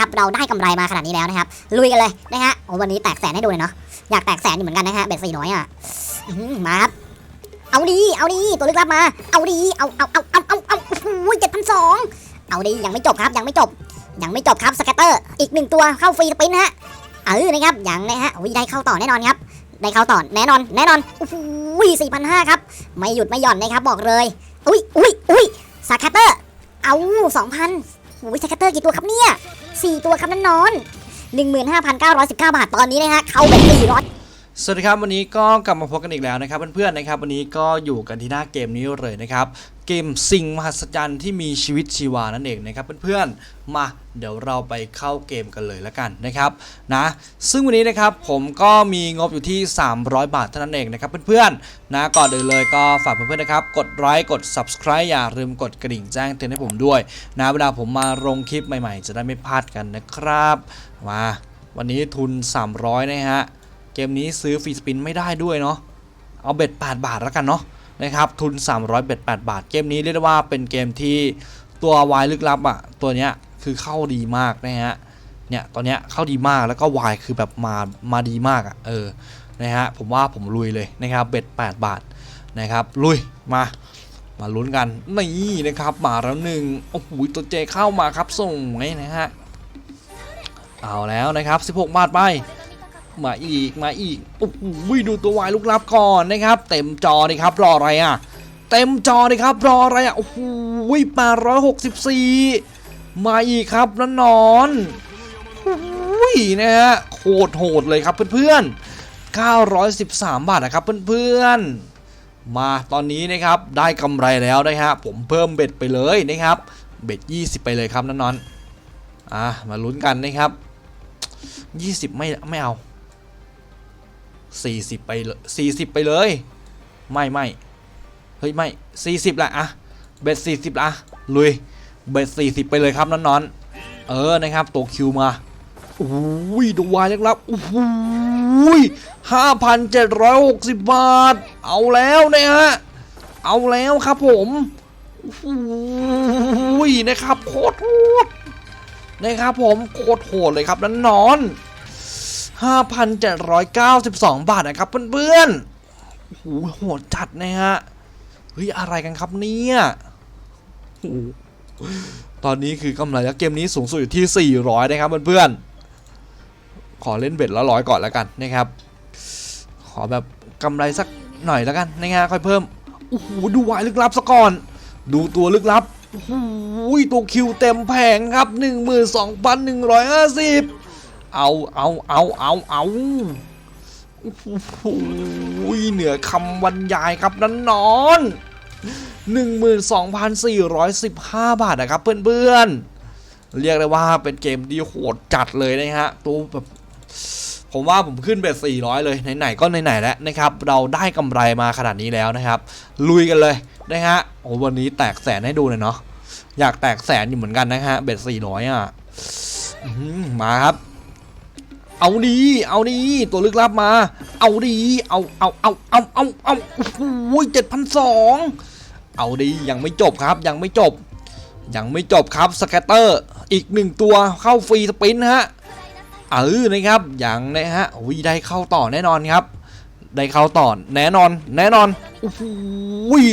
ครับเราได้กำไรมาขนาดนี้แล้วนะครับลุยกันเลยนะฮะโอ้วันนี้แตกแสนให้ดูเลยเนาะอยากแตกแสนอยู่เหมือนกันนะฮะเบ็ดสี่น้อยอะมาครับเอาดีเอาดีตัวลึกลับมา เอาดีเอาเอาเอาเอาเอาเอาโอ้ยเจ็ดพันสองเอาดียังไม่จบครับยังไม่จบ ยังไม่จบครับสแกตเตอร์อีกหนึ่งตัวเข้าฟรีสปินนะฮะเออนะครับยังนะฮะโอ้ยได้เข้าต่อแน่นอนครับได้เข้าต่อแน่นอน แน่นอนโอ้โหสี่พันห้าครับไม่หยุดไม่หย่อนนะครับบอกเลยอุ้ยอุ้ยอุ้ยสแกตเตอร์เอาสองพัน โอ้ยสแกตเตอร์กี่ตัวครับเนี่ย 4 ตัวครับนั่นนอน 15,919 บาทตอนนี้นะฮะเขาเป็น400 สวัสดีครับวันนี้ก็กลับมาพบกันอีกแล้วนะครับเพื่อนๆนะครับวันนี้ก็อยู่กันที่หน้าเกมนี้เลยนะครับเกมสิ่งมหัศจรรย์ที่มีชีวิตชีวานั่นเองนะครับเพื่อนๆมาเดี๋ยวเราไปเข้าเกมกันเลยแล้วกันนะครับนะซึ่งวันนี้นะครับผมก็มีงบอยู่ที่ 300 บาทเท่านั้นเองนะครับเพื่อนๆนะก่อนอื่นเลยก็ฝากเพื่อนๆนะครับกดไลค์กด subscribe อย่าลืมกดกระดิ่งแจ้งเตือนให้ผมด้วยนะเวลาผมมาลงคลิปใหม่ๆ จะได้ไม่พลาดกันนะครับมาวันนี้ทุน 300 นะฮะ เกมนี้ซื้อฟรีสปินไม่ได้ด้วยเนาะเอาเบ็ด8บาทแล้วกันเนาะนะครับทุน 300เบ็ด8บาท เกมนี้เรียกได้ว่าเป็นเกมที่ตัววายลึกลับอะ่ะตัวเนี้ยคือเข้าดีมากนะฮะเนี่ยตอนเนี้ยเข้าดีมากแล้วก็วายคือแบบมามาดีมากอะ่ะเออนะฮะผมว่าผมลุยเลยนะครับเบ็ด8บาทนะครับลุยมามาลุ้นกันนี่นะครับมาแล้วหนึ่งโอ้โหตัวเจเข้ามาครับส่งไงนะฮะเอาแล้วนะครับ 16 บาทไป มาอีกมาอีกโอ้โหดูตัววายลูกลับก่อนนะครับ เต็มจอเลยครับรออะไรอะ เต็มจอเลยครับรออะไรอะโอ้โหแปดร้อยหกสิบสี่มาอีกครับแล้วนอนโอ้ยนะฮะโคตรโหดเลยครับเพื่อนๆ 913 บาทนะครับเพื่อนๆ มาตอนนี้นะครับได้กำไรแล้วนะฮะผมเพิ่มเบ็ดไปเลยนะครับ เบ็ด 20 ไปเลยครับนั่นนอนอะมาลุ้นกันนะครับ 20 ไม่ไม่เอา 40 ไปเลย40 ไปเลย ไม่ไม่เฮ้ย ไม่40ละอะเบ็ด40ละลุยเบ็ด40 ไปเลยครับนอนๆเออนะครับตัวคิวมาโอ้ยดูวายเล็กลับโอ้โห5,760บาท เอาแล้วนะฮะเอาแล้วครับผมโอ้โหนะครับโคตรโหดนะครับผมโคตรโหดเลยครับนั่นนอน 5,792 บาทนะครับเพื่อนๆโอ้โหโหดจัดนะฮะ เฮ้ย อะไรกันครับเนี่ยตอนนี้คือกำไรแล้วเกมนี้สูงสุดอยู่ที่ 400 นะครับเพื่อนๆ ขอเล่นเบ็ดละร้อยก่อนแล้วกันนะครับ ขอแบบกำไรสักหน่อยแล้วกันนะฮะค่อยเพิ่ม โอ้โห ดูวายลึกลับซะก่อน ดูตัวลึกลับโอ้โหตัวคิวเต็มแผงครับ 12,150 เอาเอาเอาเอาเอาโอ้โหเหนือคำบรรยายครับนั้นนอน 12,415 บาทนะครับเพื่อนๆ เรียกได้ว่าเป็นเกมที่โหดจัดเลยนะฮะตัวแบบผมว่าผมขึ้นเบ็ด400 เลย ไหนๆ ก็ไหนๆ แล้วนะครับ เราได้กำไรมาขนาดนี้แล้วนะครับ ลุยกันเลยนะฮะโอ้วันนี้แตกแสนให้ดูเลยเนาะอยากแตกแสนอยู่เหมือนกันนะฮะเบ็ด400 อะอื้อหือมาครับ เอาดี เอาดี ตัวลึกลับมา เอาดี เอา เอา เอา เอา เอา เอาโอ้โหเจ็ดพันสอง เอาดี ยังไม่จบครับ ยังไม่จบ ยังไม่จบครับ สแกตเตอร์ อีกหนึ่งตัวเข้าฟรีสปินฮะ เออนะครับยังนะฮะวิได้เข้าต่อแน่นอนครับ ได้เข้าต่อแน่นอน แน่นอนโอ้โห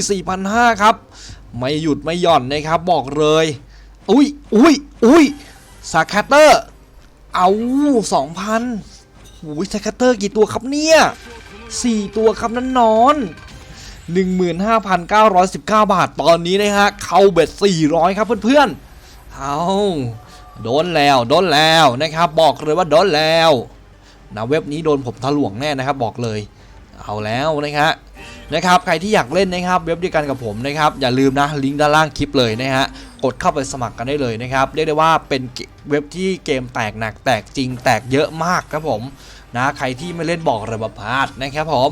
สี่พันห้าครับ ไม่หยุดไม่หย่อนนะครับ บอกเลย อุ้ยอุ้ยอุ้ยสแกตเตอร์ เอาสองพันโอ้ยสแกตเตอร์กี่ตัวครับเนี่ยสี่ตัวครับนั่นนอน15,919 บาท ตอนนี้นะฮะ เข้าเบ็ด 400 ครับเพื่อนๆ เอาโดนแล้ว โดนแล้วนะครับ บอกเลยว่าโดนแล้วนะเว็บนี้โดนผมทะลวงแน่นะครับ บอกเลย เอาแล้วนะครับ นะครับใครที่อยากเล่นนะครับเว็บเดียวกันกับผมนะครับอย่าลืมนะลิงก์ด้านล่างคลิปเลยนะฮะกดเข้าไปสมัครกันได้เลยนะครับเรียกได้ว่าเป็นเว็บที่เกมแตกหนักแตกจริงแตกเยอะมากครับผมนะใครที่ไม่เล่นบอกระบบพลาดนะครับผม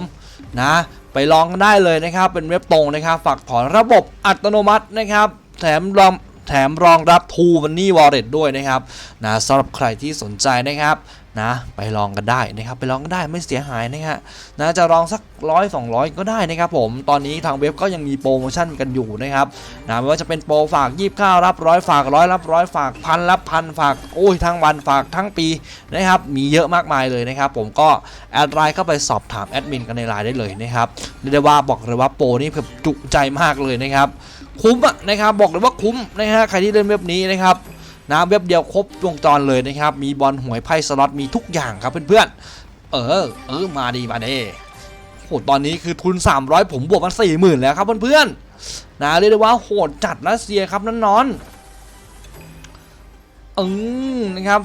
นะไปลองกันได้เลยนะครับ เป็นเว็บตรงนะครับฝากถอนระบบอัตโนมัตินะครับ แถมรองแถมรองรับ True Money Wallet ด้วยนะครับนะสำหรับใครที่สนใจนะครับ นะไปลองกันได้นะครับไปลองกันได้ไม่เสียหายนะฮะนะจะลองสักร้อยสองร้อยก็ได้นะครับผมตอนนี้ทางเว็บก็ยังมีโปรโมชั่นกันอยู่นะครับนะไม่ว่าจะเป็นโปรฝากยีบข้าวรับร้อยฝากร้อยรับร้อยฝากพันรับพันฝากโอ้ยทั้งวันฝากทั้งปีนะครับมีเยอะมากมายเลยนะครับผมก็แอดไลน์เข้าไปสอบถามแอดมินกันในไลน์ได้เลยนะครับเรียกได้ว่าบอกเลยว่าโปรนี่แบบจุใจมากเลยนะครับคุ้มอะนะครับบอกเลยว่าคุ้มนะฮะใครที่เล่นเว็บนี้นะครับ นะเว็บเดียวครบวงจรเลยนะครับ มีบอลหวยไพ่สล็อตมีทุกอย่างครับเพื่อนๆ เออ เออ มาดีมาเด้โหตอนนี้คือทุน 300 ผมบวกมัน40,000 แล้วครับเพื่อนๆ นะเรียกได้ว่าโหดจัดรัสเซียครับนั่นนอนอืมนะครับ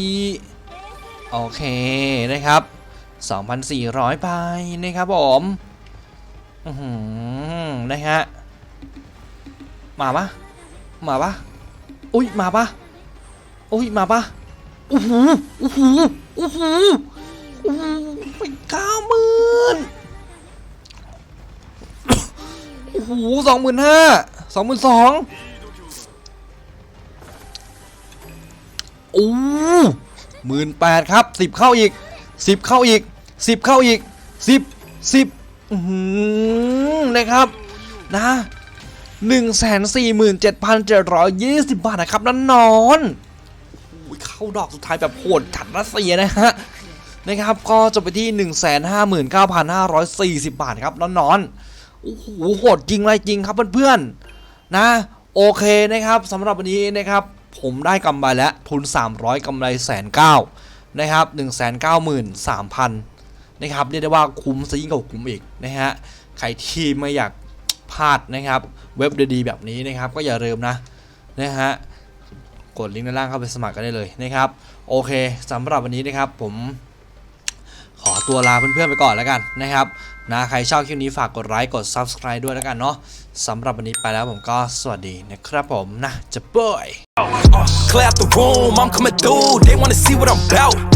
2,004โอเคนะครับ 2,400ไปนะครับผมอือหือนะฮะมาปะมาปะ อุ้ยมาปะอุ้ยมาปะโอ้โหโอ้โหโอ้โหโอ้โหไปเก้าหมื่นโอ้โหสองหมื่นห้าสองหมื่นสองโอ้หมื่นแปดครับสิบเข้าอีกสิบเข้าอีกสิบเข้าอีกสิบสิบอือหือนะครับ นะ 147,720 บาทนะครับนั่นนอนโอ้ยเข้าดอกสุดท้ายแบบโหดจัดรัสเซียนะฮะนะครับก็จบไปที่ 159,540 บาทครับนั่นนอนโอ้โหโหดจริงไรจริงครับเพื่อนๆนะโอเคนะครับสำหรับวันนี้นะครับ ผมได้กำไรแล้วทุน 300กำไรแสนเก้านะครับ193,000นะครับเรียกได้ว่าคุ้มซะยิ่งกว่าคุ้มอีกนะฮะใครที่ไม่อยาก พลาดนะครับ เว็บดีๆแบบนี้นะครับ ก็อย่าลืมนะนะฮะกดลิงก์ด้านล่างเข้าไปสมัครกันได้เลยนะครับ โอเคสำหรับวันนี้นะครับผมขอตัวลาเพื่อนๆไปก่อนแล้วกันนะครับนะใครชอบคลิปนี้ฝากกดไลค์กด Subscribe ด้วยแล้วกันเนาะสำหรับวันนี้ไปแล้วผมก็สวัสดีนะครับผมนะจะเบย Clear out the room, I'm coming through. They wanna see what I'm about.